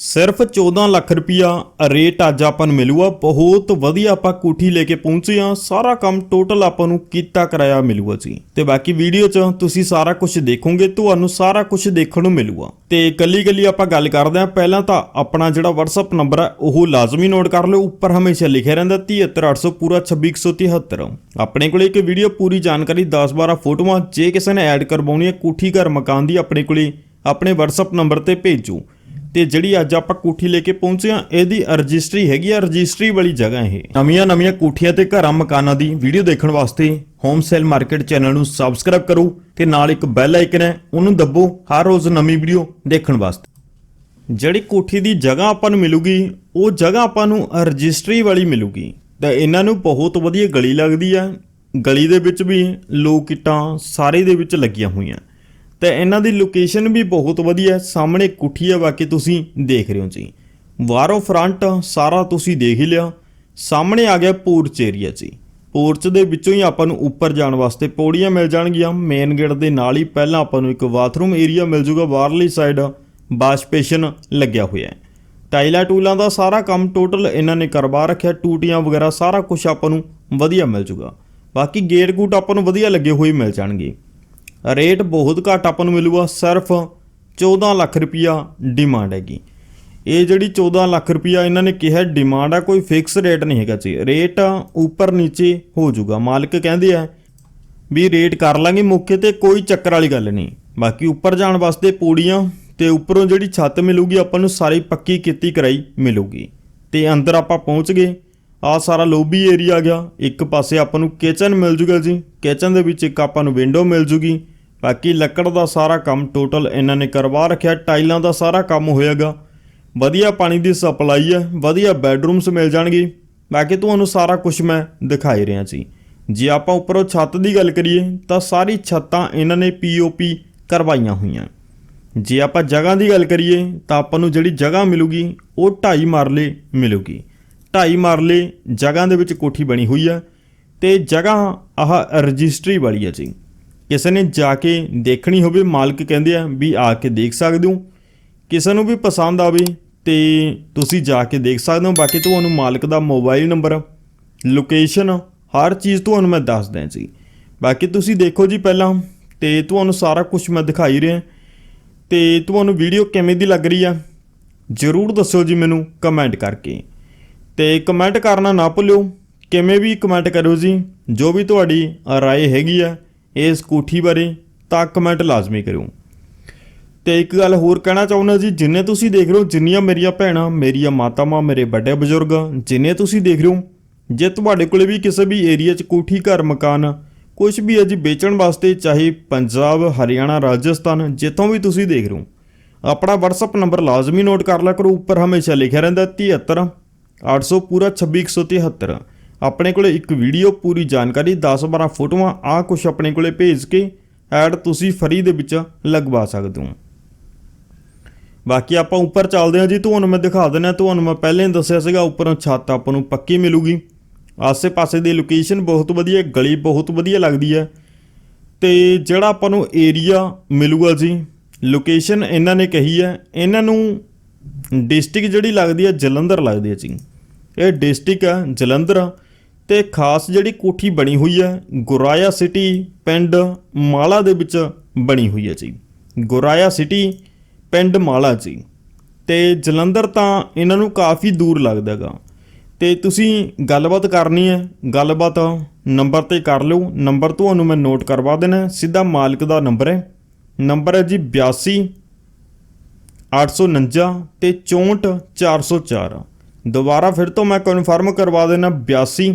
ਸਿਰਫ 14 ਲੱਖ ਰੁਪਿਆ ਰੇਟ ਅੱਜ ਆਪਾਂ ਨੂੰ ਮਿਲੂਗਾ ਬਹੁਤ ਵਧੀਆ ਆਪਾਂ ਕੋਠੀ ਲੈ ਕੇ ਪਹੁੰਚੇ ਆ ਸਾਰਾ ਕੰਮ ਟੋਟਲ ਆਪਾਂ ਨੂੰ ਕੀਤਾ ਕਰਾਇਆ ਮਿਲੂਗਾ ਜੀ। ਤੇ ਬਾਕੀ ਵੀਡੀਓ 'ਚ ਤੁਸੀਂ ਸਾਰਾ ਕੁਝ ਦੇਖੋਗੇ। ਤੁਹਾਨੂੰ ਸਾਰਾ ਕੁਝ ਦੇਖਣ ਨੂੰ ਮਿਲੂਗਾ ਤੇ ਕੱਲੀ ਕੱਲੀ ਆਪਾਂ ਗੱਲ ਕਰਦੇ ਆ ਪਹਿਲਾਂ ਤਾਂ ਆਪਣਾ ਜਿਹੜਾ WhatsApp ਨੰਬਰ ਹੈ ਉਹ ਲਾਜ਼ਮੀ ਨੋਟ ਕਰ ਲਿਓ। ਉੱਪਰ ਹਮੇਸ਼ਾ ਲਿਖਿਆ ਰਹਿੰਦਾ 73800 ਪੂਰਾ 26173 ਆਪਣੇ ਕੋਲੇ ਇੱਕ ਵੀਡੀਓ ਪੂਰੀ ਜਾਣਕਾਰੀ 10-12 ਫੋਟੋਆਂ। ਜੇ ਕਿਸੇ ਨੇ ਐਡ ਕਰਵਾਉਣੀ ਹੈ, ਕੋਠੀ ਘਰ ਮਕਾਨ ਦੀ ਆਪਣੇ ਕੋਲੇ ਆਪਣੇ WhatsApp ਨੰਬਰ ਤੇ ਭੇਜੋ। ਤੇ ਜਿਹੜੀ ਅੱਜ ਆਪਾਂ ਕੋਠੀ ਲੈ ਕੇ ਪਹੁੰਚੇ ਆ ਇਹਦੀ ਰਜਿਸਟਰੀ ਹੈਗੀ ਆ, ਰਜਿਸਟਰੀ ਵਾਲੀ ਜਗ੍ਹਾ ਇਹ। ਨਵੀਆਂ ਨਵੀਆਂ ਕੋਠੀਆਂ ਤੇ ਘਰਾਂ ਮਕਾਨਾਂ ਦੀ ਵੀਡੀਓ ਦੇਖਣ ਵਾਸਤੇ ਹੋਮ ਸੇਲ ਮਾਰਕੀਟ ਚੈਨਲ ਨੂੰ ਸਬਸਕ੍ਰਾਈਬ ਕਰੋ ਤੇ ਨਾਲ ਇੱਕ ਬੈਲ ਆਈਕਨ ਹੈ, ਉਹਨੂੰ ਦੱਬੋ ਹਰ ਰੋਜ਼ ਨਵੀਂ ਵੀਡੀਓ ਦੇਖਣ ਵਾਸਤੇ। ਜਿਹੜੀ ਕੋਠੀ ਦੀ ਜਗ੍ਹਾ ਆਪਾਂ ਨੂੰ ਮਿਲੂਗੀ, ਉਹ ਜਗ੍ਹਾ ਆਪਾਂ ਨੂੰ ਰਜਿਸਟਰੀ ਵਾਲੀ ਮਿਲੂਗੀ। ਤਾਂ ਇਹਨਾਂ ਨੂੰ ਬਹੁਤ ਵਧੀਆ ਗਲੀ ਲੱਗਦੀ ਆ ਗਲੀ ਦੇ ਵਿੱਚ ਵੀ ਲੋਕ ਇੱਟਾਂ ਸਾਰੇ ਦੇ ਵਿੱਚ ਲੱਗੀਆਂ ਹੋਈਆਂ। ਤੇ ਇਹਨਾਂ ਦੀ ਲੋਕੇਸ਼ਨ ਵੀ ਬਹੁਤ ਵਧੀਆ ਹੈ। ਸਾਹਮਣੇ ਕੁੱਠੀ ਹੈ ਬਾਕੀ ਤੁਸੀਂ ਦੇਖ ਰਹੇ ਹੋ ਜੀ। ਬਾਹਰੋਂ ਫਰੰਟ ਸਾਰਾ ਤੁਸੀਂ ਦੇਖ ਹੀ ਲਿਆ। ਸਾਹਮਣੇ ਆ ਗਿਆ ਪੋਰਚ ਏਰੀਆ ਜੀ। ਪੋਰਚ ਦੇ ਵਿੱਚੋਂ ਹੀ ਆਪਾਂ ਨੂੰ ਉੱਪਰ ਜਾਣ ਵਾਸਤੇ ਪੌੜੀਆਂ ਮਿਲ ਜਾਣਗੀਆਂ। ਮੇਨ ਗੇਟ ਦੇ ਨਾਲ ਹੀ ਪਹਿਲਾਂ ਆਪਾਂ ਨੂੰ ਇੱਕ ਬਾਥਰੂਮ ਏਰੀਆ ਮਿਲ ਜੂਗਾ ਬਾਹਰਲੀ ਸਾਈਡ ਵਾਸ਼ਪੇਸ਼ਨ ਲੱਗਿਆ ਹੋਇਆ ਹੈ। ਟਾਈਲਾਂ ਟੂਲਾਂ ਦਾ ਸਾਰਾ ਕੰਮ ਟੋਟਲ ਇਹਨਾਂ ਨੇ ਕਰਵਾ ਰੱਖਿਆ। ਟੂਟੀਆਂ ਵਗੈਰਾ ਸਾਰਾ ਕੁਝ ਆਪਾਂ ਨੂੰ ਵਧੀਆ ਮਿਲ ਜੂਗਾ। ਬਾਕੀ ਗੇਟ ਗੂਟ ਆਪਾਂ ਨੂੰ ਵਧੀਆ ਲੱਗੇ ਹੋਏ ਮਿਲ ਜਾਣਗੇ। ਰੇਟ ਬਹੁਤ ਘੱਟ ਆਪਾਂ ਨੂੰ ਮਿਲੂਗਾ, ਸਿਰਫ 14 ਲੱਖ ਰੁਪਿਆ ਡਿਮਾਂਡ ਹੈਗੀ। ਇਹ ਜਿਹੜੀ 14 ਲੱਖ ਰੁਪਿਆ ਇਹਨਾਂ ਨੇ ਕਿਹਾ ਡਿਮਾਂਡ ਆ, ਕੋਈ ਫਿਕਸ ਰੇਟ ਨਹੀਂ ਹੈਗਾ ਜੀ। ਰੇਟ ਉੱਪਰ ਨੀਚੇ ਹੋ ਜਾਊਗਾ। ਮਾਲਕ ਕਹਿੰਦੇ ਆ ਵੀ ਰੇਟ ਕਰ ਲਾਂਗੇ ਮੌਕੇ ਤੇ, ਕੋਈ ਚੱਕਰ ਵਾਲੀ ਗੱਲ ਨਹੀਂ। ਬਾਕੀ ਉੱਪਰ ਜਾਣ ਵਾਸਤੇ ਪੌੜੀਆਂ ਤੇ ਉੱਪਰੋਂ ਜਿਹੜੀ ਛੱਤ ਮਿਲੂਗੀ, ਆਪਾਂ ਨੂੰ ਸਾਰੀ ਪੱਕੀ ਕੀਤੀ ਕਰਾਈ ਮਿਲੂਗੀ। ਤੇ ਅੰਦਰ ਆਪਾਂ ਪਹੁੰਚ ਗਏ। ਆ ਸਾਰਾ ਲੋਬੀ ਏਰੀਆ ਆ ਗਿਆ। ਇੱਕ ਪਾਸੇ ਆਪਾਂ ਨੂੰ ਕਿਚਨ ਮਿਲ ਜੂਗਾ ਜੀ। ਕਿਚਨ ਦੇ ਵਿੱਚ ਇੱਕ ਆਪਾਂ ਨੂੰ ਵਿੰਡੋ ਮਿਲ ਜੂਗੀ। ਬਾਕੀ ਲੱਕੜ ਦਾ ਸਾਰਾ ਕੰਮ ਟੋਟਲ ਇਹਨਾਂ ਨੇ ਕਰਵਾ ਰੱਖਿਆ। ਟਾਈਲਾਂ ਦਾ ਸਾਰਾ ਕੰਮ ਹੋਏਗਾ ਵਧੀਆ ਪਾਣੀ ਦੀ ਸਪਲਾਈ ਹੈ ਵਧੀਆ ਬੈੱਡਰੂਮਸ ਮਿਲ ਜਾਣਗੇ। ਬਾਕੀ ਤੁਹਾਨੂੰ ਸਾਰਾ ਕੁਝ ਮੈਂ ਦਿਖਾਈ ਰਿਹਾ ਜੀ। ਜੇ ਆਪਾਂ ਉੱਪਰੋਂ ਛੱਤ ਦੀ ਗੱਲ ਕਰੀਏ, ਤਾਂ ਸਾਰੀ ਛੱਤਾਂ ਇਹਨਾਂ ਨੇ ਪੀਓਪੀ ਕਰਵਾਈਆਂ ਹੋਈਆਂ। ਜੇ ਆਪਾਂ ਜਗ੍ਹਾ ਦੀ ਗੱਲ ਕਰੀਏ, ਤਾਂ ਆਪਾਂ ਨੂੰ ਜਿਹੜੀ ਜਗ੍ਹਾ ਮਿਲੂਗੀ, ਉਹ 2.5 ਮਰਲੇ ਮਿਲੂਗੀ। ਢਾਈ ਮਰਲੇ ਜਗ੍ਹਾ ਦੇ ਵਿੱਚ ਕੋਠੀ ਬਣੀ ਹੋਈ ਹੈ ਤੇ ਜਗ੍ਹਾ ਆਹ ਰਜਿਸਟਰੀ ਵਾਲੀ ਹੈ ਜੀ। ਕਿਸੇ ਨੇ ਜਾ ਕੇ ਦੇਖਣੀ ਹੋਵੇ, ਮਾਲਕ ਕਹਿੰਦੇ ਆ ਵੀ ਆ ਕੇ ਦੇਖ ਸਕਦੇ ਹੋ। ਕਿਸੇ ਨੂੰ ਵੀ ਪਸੰਦ ਆਵੇ ਤੇ ਤੁਸੀਂ ਜਾ ਕੇ ਦੇਖ ਸਕਦੇ ਹੋ। ਬਾਕੀ ਤੁਹਾਨੂੰ ਮਾਲਕ ਦਾ ਮੋਬਾਈਲ ਨੰਬਰ, ਲੋਕੇਸ਼ਨ, ਹਰ ਚੀਜ਼ ਤੁਹਾਨੂੰ ਮੈਂ ਦੱਸ ਦਿਆਂ ਜੀ। ਬਾਕੀ ਤੁਸੀਂ ਦੇਖੋ ਜੀ ਪਹਿਲਾਂ ਤੇ ਤੁਹਾਨੂੰ ਸਾਰਾ ਕੁਝ ਮੈਂ ਦਿਖਾਈ ਰਿਹਾ। ਤੇ ਤੁਹਾਨੂੰ ਵੀਡੀਓ ਕਿਵੇਂ ਦੀ ਲੱਗ ਰਹੀ ਆ, ਜਰੂਰ ਦੱਸੋ ਜੀ ਮੈਨੂੰ ਕਮੈਂਟ ਕਰਕੇ। ਤੇ ਕਮੈਂਟ ਕਰਨਾ ਨਾ ਭੁੱਲਿਓ ਕਿਵੇਂ ਵੀ ਕਮੈਂਟ ਕਰਿਓ ਜੀ ਜੋ ਵੀ ਤੁਹਾਡੀ رائے ਹੈਗੀ ਆ ਇਸ ਕੋਠੀ ਬਾਰੇ ਤਾਂ ਕਮੈਂਟ ਲਾਜ਼ਮੀ ਕਰਿਓ ਤੇ ਇੱਕ ਗੱਲ ਹੋਰ ਕਹਿਣਾ ਚਾਹੁੰਦਾ ਜੀ ਜਿੰਨੇ ਤੁਸੀਂ ਦੇਖ ਰਹੇ ਹੋ ਜਿੰਨੀਆਂ ਮੇਰੀਆਂ ਭੈਣਾਂ ਮੇਰੀਆਂ ਮਾਤਾਵਾਂ ਮੇਰੇ ਵੱਡੇ ਬਜ਼ੁਰਗ ਜਿੰਨੇ ਤੁਸੀਂ ਦੇਖ ਰਹੇ ਹੋ ਜੇ ਤੁਹਾਡੇ ਕੋਲੇ ਵੀ ਕਿਸੇ ਵੀ ਏਰੀਆ 'ਚ ਕੋਠੀ ਘਰ ਮਕਾਨ ਕੁਝ ਵੀ ਹੈ ਜੀ ਵੇਚਣ ਵਾਸਤੇ ਚਾਹੇ ਪੰਜਾਬ ਹਰਿਆਣਾ ਰਾਜਸਥਾਨ ਜਿੱਥੋਂ ਵੀ ਤੁਸੀਂ ਦੇਖ ਰਹੇ ਹੋ ਆਪਣਾ WhatsApp ਨੰਬਰ ਲਾਜ਼ਮੀ ਨੋਟ ਕਰ ਲਿਆ ਕਰੋ ਉੱਪਰ ਹਮੇਸ਼ਾ ਲਿਖਿਆ ਰਹਿੰਦਾ 73 800 ਪੂਰਾ 2673 ਆਪਣੇ ਕੋਲੇ ਇੱਕ ਵੀਡੀਓ, ਪੂਰੀ ਜਾਣਕਾਰੀ 10-12 ਫੋਟੋਆਂ ਆ ਕੁਝ ਆਪਣੇ ਕੋਲੇ ਭੇਜ ਕੇ ਐਡ ਤੁਸੀਂ ਫਰੀ ਦੇ ਵਿੱਚ ਲਗਵਾ ਸਕਦੇ ਹੋ। ਬਾਕੀ ਆਪਾਂ ਉੱਪਰ ਚੱਲਦੇ ਹਾਂ ਜੀ, ਤੁਹਾਨੂੰ ਮੈਂ ਦਿਖਾ ਦਿੰਦਾ, ਤੁਹਾਨੂੰ ਮੈਂ ਪਹਿਲੇ ਹੀ ਦੱਸਿਆ ਸੀਗਾ, ਉੱਪਰੋਂ ਛੱਤ ਆਪਾਂ ਨੂੰ ਪੱਕੀ ਮਿਲੂਗੀ। ਆਸੇ-ਪਾਸੇ ਦੀ ਲੋਕੇਸ਼ਨ ਬਹੁਤ ਵਧੀਆ, ਗਲੀ ਬਹੁਤ ਵਧੀਆ ਲੱਗਦੀ ਹੈ। ਤੇ ਜਿਹੜਾ ਆਪਾਂ ਨੂੰ ਏਰੀਆ ਮਿਲੂਗਾ ਜੀ ਲੋਕੇਸ਼ਨ ਇਹਨਾਂ ਨੇ ਕਹੀ ਹੈ, ਇਹਨਾਂ ਨੂੰ ਡਿਸਟ੍ਰਿਕਟ ਜਿਹੜੀ ਲੱਗਦੀ ਹੈ ਜਲੰਧਰ ਲੱਗਦੀ ਹੈ ਜੀ। ਇਹ ਡਿਸਟ੍ਰਿਕਟ ਹੈ ਜਲੰਧਰ ਤੇ ਖਾਸ ਜਿਹੜੀ ਕੋਠੀ ਬਣੀ ਹੋਈ ਹੈ ਗੁਰਾਇਆ ਸਿਟੀ ਪਿੰਡ ਮਾਲਾ ਦੇ ਵਿੱਚ ਬਣੀ ਹੋਈ ਹੈ ਜੀ। ਗੁਰਾਇਆ ਸਿਟੀ ਪਿੰਡ ਮਾਲਾ ਜੀ। ਤੇ ਜਲੰਧਰ ਤਾਂ ਇਹਨਾਂ ਨੂੰ ਕਾਫੀ ਦੂਰ ਲੱਗਦਾ ਹੈਗਾ। ਤੇ ਤੁਸੀਂ ਗੱਲਬਾਤ ਕਰਨੀ ਹੈ, ਗੱਲਬਾਤ ਨੰਬਰ ਤੇ ਕਰ ਲਿਓ। ਨੰਬਰ ਤੁਹਾਨੂੰ ਮੈਂ ਨੋਟ ਕਰਵਾ ਦੇਣਾ, ਸਿੱਧਾ ਮਾਲਕ ਦਾ ਨੰਬਰ ਹੈ। ਨੰਬਰ ਹੈ ਜੀ 82 849 ਤੇ 64 404 ਦੁਬਾਰਾ ਫਿਰ ਤੋਂ ਮੈਂ ਕਨਫਰਮ ਕਰਵਾ ਦੇਣਾ 82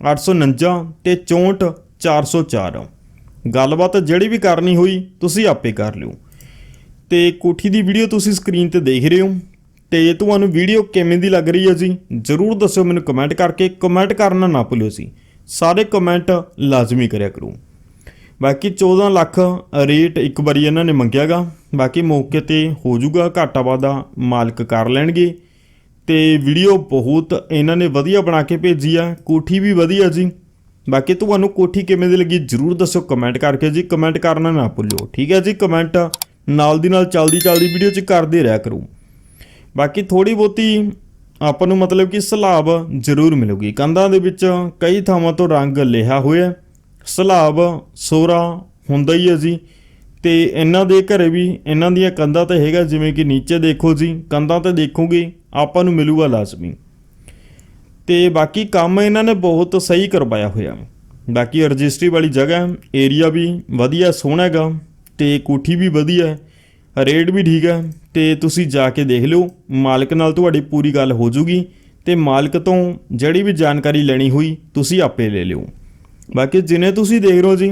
849 ਤੇ 64 404 ਗੱਲਬਾਤ ਜਿਹੜੀ ਵੀ ਕਰਨੀ ਹੋਈ, ਤੁਸੀਂ ਆਪੇ ਕਰ ਲਿਓ। ਤੇ ਕੋਠੀ ਦੀ ਵੀਡੀਓ ਤੁਸੀਂ ਸਕਰੀਨ ਤੇ ਦੇਖ ਰਹੇ ਹੋ। ਤੇ ਤੁਹਾਨੂੰ ਵੀਡੀਓ ਕਿਵੇਂ ਦੀ ਲੱਗ ਰਹੀ ਹੈ ਜੀ, ਜਰੂਰ ਦੱਸਿਓ ਮੈਨੂੰ ਕਮੈਂਟ ਕਰਕੇ। ਕਮੈਂਟ ਕਰਨਾ ਨਾ ਭੁੱਲਿਓ ਸੀ ਸਾਰੇ ਕਮੈਂਟ ਲਾਜ਼ਮੀ ਕਰਿਆ ਕਰੋ। ਬਾਕੀ 14 ਲੱਖ ਰੇਟ ਇੱਕ ਵਾਰੀ ਇਹਨਾਂ ਨੇ ਮੰਗਿਆਗਾ। ਬਾਕੀ ਮੌਕੇ ਤੇ ਹੋ ਜਾਊਗਾ ਘਾਟਾ ਵਾਦਾ ਮਾਲਕ ਕਰ ਲੈਣਗੇ। ਤੇ ਵੀਡੀਓ ਬਹੁਤ ਇਹਨਾਂ ਨੇ ਵਧੀਆ ਬਣਾ ਕੇ ਭੇਜੀ ਆ, ਕੋਠੀ ਵੀ ਵਧੀਆ ਜੀ। ਬਾਕੀ ਤੁਹਾਨੂੰ ਕੋਠੀ ਕਿਵੇਂ ਦੀ ਲੱਗੀ ਜਰੂਰ ਦੱਸਿਓ ਕਮੈਂਟ ਕਰਕੇ ਜੀ। ਕਮੈਂਟ ਕਰਨਾ ਨਾ ਭੁੱਲਿਓ ਠੀਕ ਹੈ ਜੀ? ਕਮੈਂਟ ਨਾਲ ਦੀ ਨਾਲ ਚੱਲਦੀ ਚੱਲਦੀ ਵੀਡੀਓ 'ਚ ਕਰਦੇ ਰਿਹਾ ਕਰੋ। ਬਾਕੀ ਥੋੜੀ ਬਹੁਤੀ ਆਪਾਂ ਨੂੰ ਮਤਲਬ ਕਿ ਸਲਾਬ ਜ਼ਰੂਰ ਮਿਲੂਗੀ। ਕੰਧਾਂ ਦੇ ਵਿੱਚ ਕਈ ਥਾਵਾਂ ਤੋਂ ਰੰਗ ਲਿਆ ਹੋਇਆ। ਸਲਾਬ, ਸੋਰਾ ਹੁੰਦਾ ਹੀ ਹੈ ਜੀ। ਤੇ ਇਹਨਾਂ ਦੇ ਘਰੇ ਵੀ ਇਹਨਾਂ ਦੀਆਂ ਕੰਧਾਂ ਤੇ ਹੈਗਾ, ਜਿਵੇਂ ਕਿ ਨੀਚੇ ਦੇਖੋ ਜੀ, ਕੰਧਾਂ ਤੇ ਦੇਖੋਗੇ, ਆਪਾਂ ਨੂੰ ਮਿਲੂਗਾ ਲਾਜ਼ਮੀ। ਤੇ ਬਾਕੀ ਕੰਮ ਇਹਨਾਂ ਨੇ ਬਹੁਤ ਸਹੀ ਕਰਵਾਇਆ ਹੋਇਆ। ਬਾਕੀ ਰਜਿਸਟਰੀ ਵਾਲੀ ਜਗ੍ਹਾ, ਏਰੀਆ ਵੀ ਵਧੀਆ, ਸੋਹਣਾ ਹੈਗਾ, ਤੇ ਕੋਠੀ ਵੀ ਵਧੀਆ ਰੇਟ ਵੀ ਠੀਕ ਹੈ, ਤੇ ਤੁਸੀਂ ਜਾ ਕੇ ਦੇਖ ਲਿਓ, ਮਾਲਕ ਨਾਲ ਤੁਹਾਡੀ ਪੂਰੀ ਗੱਲ ਹੋ ਜੂਗੀ, ਤੇ ਮਾਲਕ ਤੋਂ ਜਿਹੜੀ ਵੀ ਜਾਣਕਾਰੀ ਲੈਣੀ ਹੋਈ, ਤੁਸੀਂ ਆਪੇ ਲੈ ਲਿਓ। ਬਾਕੀ ਜਿਨੇ ਤੁਸੀਂ ਦੇਖ ਰਹੇ ਹੋ ਜੀ,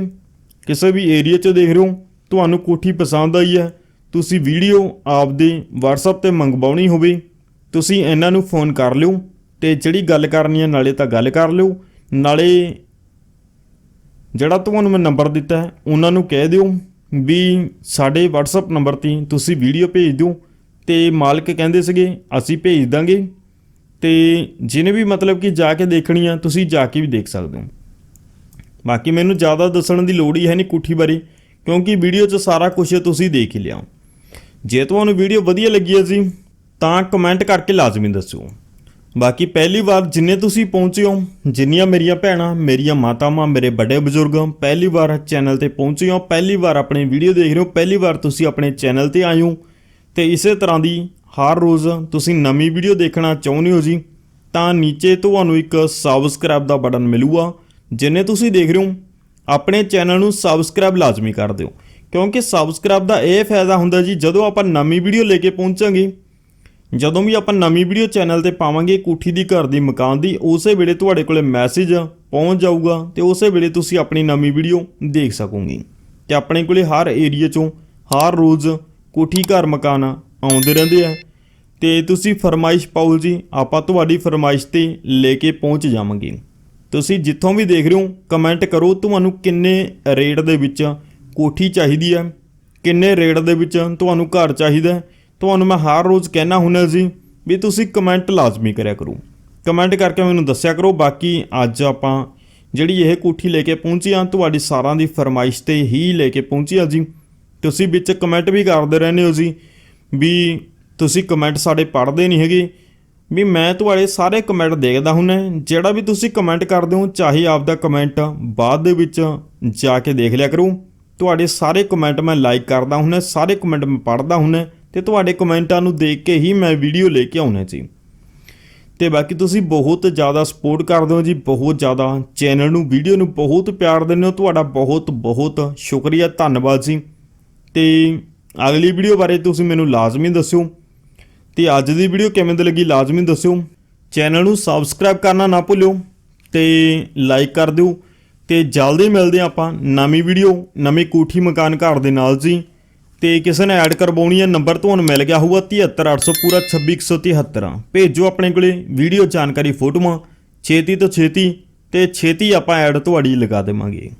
ਕਿਸੇ ਵੀ ਏਰੀਆ 'ਚ ਦੇਖ ਰਹੇ ਹੋ, ਤੁਹਾਨੂੰ ਕੋਠੀ ਪਸੰਦ ਆਈ ਹੈ, ਤੁਸੀਂ ਵੀਡੀਓ ਆਪਦੇ WhatsApp ਤੇ ਮੰਗਵਾਉਣੀ ਹੋਵੇ, ਤੁਸੀਂ ਇਹਨਾਂ ਨੂੰ ਫੋਨ ਕਰ ਲਿਓ ਤੇ ਜਿਹੜੀ ਗੱਲ ਕਰਨੀ ਹੈ ਨਾਲੇ ਤਾਂ ਗੱਲ ਕਰ ਲਿਓ, ਨਾਲੇ ਜਿਹੜਾ ਤੁਹਾਨੂੰ ਮੈਂ ਨੰਬਰ ਦਿੱਤਾ ਹੈ, ਉਹਨਾਂ ਨੂੰ ਕਹਿ ਦਿਓ ਵੀ ਸਾਡੇ WhatsApp ਨੰਬਰ ਤੇ ਤੁਸੀਂ ਵੀਡੀਓ ਭੇਜ ਦਿਓ ਤੇ ਮਾਲਕ ਕਹਿੰਦੇ ਸੀਗੇ, ਅਸੀਂ ਭੇਜ ਦਾਂਗੇ ਤੇ ਜਿਹਨੇ ਵੀ ਮਤਲਬ ਕਿ ਜਾ ਕੇ ਦੇਖਣੀ ਆ, ਤੁਸੀਂ ਜਾ ਕੇ ਵੀ ਦੇਖ ਸਕਦੇ ਹੋ। ਬਾਕੀ ਮੈਨੂੰ ਜ਼ਿਆਦਾ ਦੱਸਣ ਦੀ ਲੋੜ ਹੀ ਹੈ ਨਹੀਂ ਕੁੱਠੀ ਬਾਰੇ, ਕਿਉਂਕਿ ਵੀਡੀਓ 'ਚ ਸਾਰਾ ਕੁਝ ਤੁਸੀਂ ਦੇਖ ਹੀ ਲਿਆ। ਜੇ ਤੁਹਾਨੂੰ ਵੀਡੀਓ ਵਧੀਆ ਲੱਗੀ ਹੈ ਜੀ, ਤਾਂ ਕਮੈਂਟ ਕਰਕੇ ਲਾਜ਼ਮੀ ਦੱਸਿਓ। ਬਾਕੀ ਪਹਿਲੀ ਵਾਰ ਜਿੰਨੇ ਤੁਸੀਂ ਪਹੁੰਚੇ ਹੋ, ਜਿੰਨੀਆਂ ਮੇਰੀਆਂ ਭੈਣਾਂ, ਮੇਰੀਆਂ ਮਾਤਾਵਾਂ, ਮੇਰੇ ਵੱਡੇ ਬਜ਼ੁਰਗ, ਪਹਿਲੀ ਵਾਰ ਚੈਨਲ ਤੇ ਪਹੁੰਚੇ ਹੋ, ਪਹਿਲੀ ਵਾਰ ਆਪਣੀ ਵੀਡੀਓ ਦੇਖ ਰਹੇ ਹੋ, ਪਹਿਲੀ ਵਾਰ ਤੁਸੀਂ ਆਪਣੇ ਚੈਨਲ ਤੇ ਆਏ ਹੋ, ਤੇ ਇਸੇ ਤਰ੍ਹਾਂ ਦੀ ਹਰ ਰੋਜ਼ ਤੁਸੀਂ ਨਵੀਂ ਵੀਡੀਓ ਦੇਖਣਾ ਚਾਹੁੰਦੇ ਹੋ ਜੀ, ਤਾਂ ਨੀਚੇ ਤੁਹਾਨੂੰ ਇੱਕ ਸਬਸਕ੍ਰਾਈਬ ਦਾ ਬਟਨ ਮਿਲੂਗਾ। ਜਿੰਨੇ ਤੁਸੀਂ ਦੇਖ ਰਹੇ ਹੋ, ਆਪਣੇ ਚੈਨਲ ਨੂੰ ਸਬਸਕ੍ਰਾਈਬ ਲਾਜ਼ਮੀ ਕਰ ਦਿਓ। ਕਿਉਂਕਿ ਸਬਸਕ੍ਰਾਈਬ ਦਾ ਇਹ ਫਾਇਦਾ ਹੁੰਦਾ ਜੀ, ਜਦੋਂ ਆਪਾਂ ਨਵੀਂ ਵੀਡੀਓ ਲੈ ਕੇ ਪਹੁੰਚਾਂਗੇ, ਜਦੋਂ ਵੀ ਆਪਾਂ ਨਵੀਂ ਵੀਡੀਓ ਚੈਨਲ ਤੇ ਪਾਵਾਂਗੇ, ਕੋਠੀ ਦੀ, ਘਰ ਦੀ, ਮਕਾਨ ਦੀ, ਉਸੇ ਵੇਲੇ ਤੁਹਾਡੇ ਕੋਲੇ ਮੈਸੇਜ ਪਹੁੰਚ ਜਾਊਗਾ ਤੇ ਉਸੇ ਵੇਲੇ ਤੁਸੀਂ ਆਪਣੀ ਨਵੀਂ ਵੀਡੀਓ ਦੇਖ ਸਕੋਗੇ। ਤੇ ਆਪਣੇ ਕੋਲੇ ਹਰ ਏਰੀਆ ਚੋਂ ਹਰ ਰੋਜ਼ ਕੋਠੀ, ਘਰ, ਮਕਾਨ ਆਉਂਦੇ ਰਹਿੰਦੇ ਆ। ਤੇ ਤੁਸੀਂ ਫਰਮਾਇਸ਼ ਪਾਓ ਜੀ, ਆਪਾਂ ਤੁਹਾਡੀ ਫਰਮਾਇਸ਼ ਤੇ ਲੈ ਕੇ ਪਹੁੰਚ ਜਾਵਾਂਗੇ। ਤੁਸੀਂ ਜਿੱਥੋਂ ਵੀ ਦੇਖ ਰਹੇ ਹੋ ਕਮੈਂਟ ਕਰੋ ਤੁਹਾਨੂੰ ਕਿੰਨੇ ਰੇਟ ਦੇ ਵਿੱਚ ਕੋਠੀ ਚਾਹੀਦੀ ਹੈ, ਕਿੰਨੇ ਰੇਟ ਦੇ ਵਿੱਚ ਤੁਹਾਨੂੰ ਘਰ ਚਾਹੀਦਾ ਤੁਹਾਨੂੰ ਮੈਂ ਹਰ ਰੋਜ਼ ਕਹਿਣਾ ਹੁੰਦਾ ਜੀ ਵੀ ਤੁਸੀਂ ਕਮੈਂਟ ਲਾਜ਼ਮੀ ਕਰਿਆ ਕਰੋ। ਕਮੈਂਟ ਕਰਕੇ ਮੈਨੂੰ ਦੱਸਿਆ ਕਰੋ, ਬਾਕੀ ਅੱਜ ਆਪਾਂ ਜਿਹੜੀ ਇਹ ਕੋਠੀ ਲੈ ਕੇ ਪਹੁੰਚੀ ਹਾਂ, ਤੁਹਾਡੀ ਸਾਰਾਂ ਦੀ ਫਰਮਾਇਸ਼ ਤੇ ਹੀ ਲੈ ਕੇ ਪਹੁੰਚੀ ਆ ਜੀ। ਤੁਸੀਂ ਵਿੱਚ ਕਮੈਂਟ ਵੀ ਕਰਦੇ ਰਹਿੰਦੇ ਹੋ ਜੀ ਵੀ ਤੁਸੀਂ ਕਮੈਂਟ ਸਾਡੇ ਪੜ੍ਹਦੇ ਨਹੀਂ ਹੈਗੇ। ਵੀ ਮੈਂ ਤੁਹਾਡੇ ਸਾਰੇ ਕਮੈਂਟ ਦੇਖਦਾ ਹੁੰਨਾ ਜਿਹੜਾ ਵੀ ਤੁਸੀਂ ਕਮੈਂਟ ਕਰਦੇ ਹੋ, ਚਾਹੇ ਆਪਦਾ ਕਮੈਂਟ ਬਾਅਦ ਦੇ ਵਿੱਚ ਜਾ ਕੇ ਦੇਖ ਲਿਆ ਕਰੋ। ਤੁਹਾਡੇ ਸਾਰੇ ਕਮੈਂਟ ਮੈਂ ਲਾਈਕ ਕਰਦਾ ਹੁੰਨਾ ਸਾਰੇ ਕਮੈਂਟ ਮੈਂ ਪੜ੍ਹਦਾ ਹੁੰਨਾ ਤੇ ਤੁਹਾਡੇ ਕਮੈਂਟਾਂ ਨੂੰ ਦੇਖ ਕੇ ਹੀ ਮੈਂ ਵੀਡੀਓ ਲੈ ਕੇ ਆਉਣਾ ਜੀ। ਤੇ ਬਾਕੀ ਤੁਸੀਂ ਬਹੁਤ ਜ਼ਿਆਦਾ ਸਪੋਰਟ ਕਰਦੇ ਹੋ ਜੀ, ਬਹੁਤ ਜ਼ਿਆਦਾ ਚੈਨਲ ਨੂੰ ਵੀਡੀਓ ਨੂੰ ਬਹੁਤ ਪਿਆਰ ਦਿੰਦੇ ਹੋ, ਤੁਹਾਡਾ ਬਹੁਤ ਬਹੁਤ ਸ਼ੁਕਰੀਆ, ਧੰਨਵਾਦ ਜੀ। ਤੇ ਅਗਲੀ ਵੀਡੀਓ ਬਾਰੇ ਤੁਸੀਂ ਮੈਨੂੰ ਲਾਜ਼ਮੀ ਦੱਸਿਓ। ਤੇ ਅੱਜ ਦੀ ਵੀਡੀਓ ਕਿਵੇਂ ਦੀ ਲੱਗੀ ਲਾਜ਼ਮੀ ਦੱਸਿਓ। ਚੈਨਲ ਨੂੰ ਸਬਸਕ੍ਰਾਈਬ ਕਰਨਾ ਨਾ ਭੁੱਲਿਓ ਤੇ ਲਾਈਕ ਕਰ ਦਿਓ ਤੇ ਜਲਦੀ ਮਿਲਦੇ ਹਾਂ ਆਪਾਂ ਨਵੀਂ ਵੀਡੀਓ ਨਵੀਂ ਕੋਠੀ ਮਕਾਨ ਘਰ ਦੇ ਨਾਲ ਜੀ। ਤੇ ਕਿਸੇ ਨੇ ਐਡ ਕਰਵਾਉਣੀ ਹੈ ਨੰਬਰ ਤੁਹਾਨੂੰ ਮਿਲ ਗਿਆ ਹੋਊਗਾ 73800 ਪੂਰਾ 26173 ਭੇਜੋ ਆਪਣੇ ਕੋਲੇ ਵੀਡੀਓ ਜਾਣਕਾਰੀ ਫੋਟੋਆਂ। ਛੇਤੀ ਤੋਂ ਛੇਤੀ ਤੇ ਛੇਤੀ ਆਪਾਂ ਐਡ ਤੁਹਾਡੀ ਲਗਾ ਦੇਵਾਂਗੇ।